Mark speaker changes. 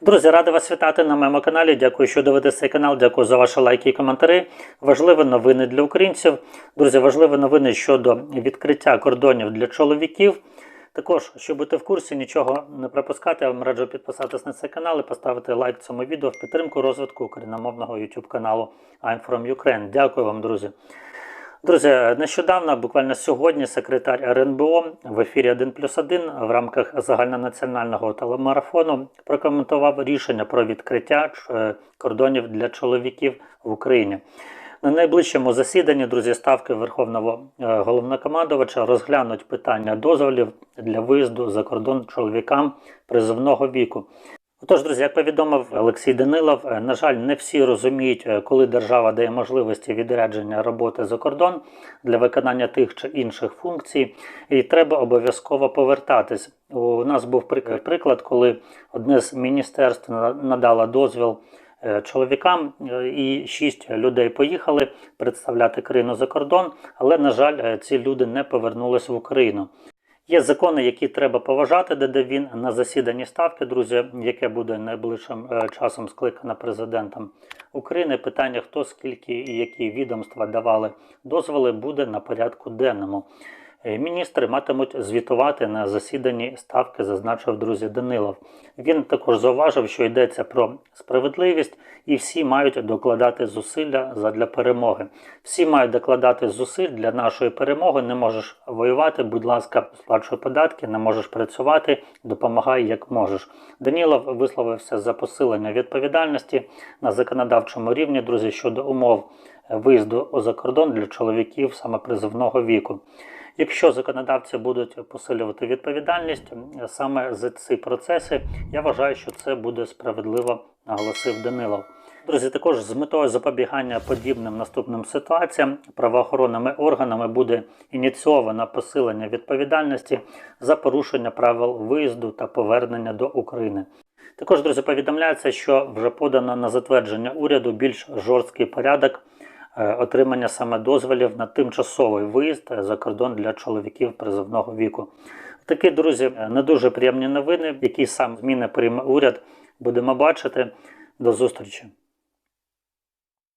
Speaker 1: Друзі, радий вас вітати на моєму каналі. Дякую, що дивитесь цей канал. Дякую за ваші лайки і коментарі. Важливі новини для українців. Друзі, важливі новини щодо відкриття кордонів для чоловіків. Також, щоб бути в курсі, нічого не пропускати, я вам раджу підписатись на цей канал і поставити лайк цьому відео в підтримку розвитку україномовного YouTube каналу I'm from Ukraine. Дякую вам, друзі. Друзі, нещодавно, буквально сьогодні, секретар РНБО в ефірі 1 плюс 1 в рамках загальнонаціонального телемарафону прокоментував рішення про відкриття е, кордонів для чоловіків в Україні. На найближчому засіданні, друзі, ставки Верховного е, головнокомандувача розглянуть питання дозволів для виїзду за кордон чоловікам призовного віку. Отож, друзі, як повідомив Олексій Данилов, е, на жаль, не всі розуміють, е, коли держава дає можливості відрядження роботи за кордон для виконання тих чи інших функцій, і треба обов'язково повертатись. У нас був приклад, коли одне з міністерств на- надало дозвіл е, чоловікам, і шість людей поїхали представляти країну за кордон, але, на жаль, ці люди не повернулись в Україну. Є закони, які треба поважати, де він на засіданні ставки, друзі, яке буде найближчим е, часом скликане президентом України. Питання, хто скільки і які відомства давали дозволи, буде на порядку денному. Міністри матимуть звітувати на засіданні ставки, зазначив друзі Данилов. Він також зауважив, що йдеться про справедливість, і всі мають докладати зусилля задля перемоги. Всі мають докладати зусиль для нашої перемоги. Не можеш воювати, будь ласка, сплачуй податки, не можеш працювати, допомагай як можеш. Данілов висловився за посилення відповідальності на законодавчому рівні, друзі, щодо умов виїзду за кордон для чоловіків саме призовного віку. Якщо законодавці будуть посилювати відповідальність саме за ці процеси, я вважаю, що це буде справедливо, наголосив Данилов. Друзі, також з метою запобігання подібним наступним ситуаціям правоохоронними органами буде ініційовано посилення відповідальності за порушення правил виїзду та повернення до України. Також, друзі, повідомляється, що вже подано на затвердження уряду більш жорсткий порядок отримання саме дозволів на тимчасовий виїзд е, за кордон для чоловіків призовного віку. Такі, друзі, е, не дуже приємні новини, які сам зміни прийме уряд, будемо бачити. До зустрічі.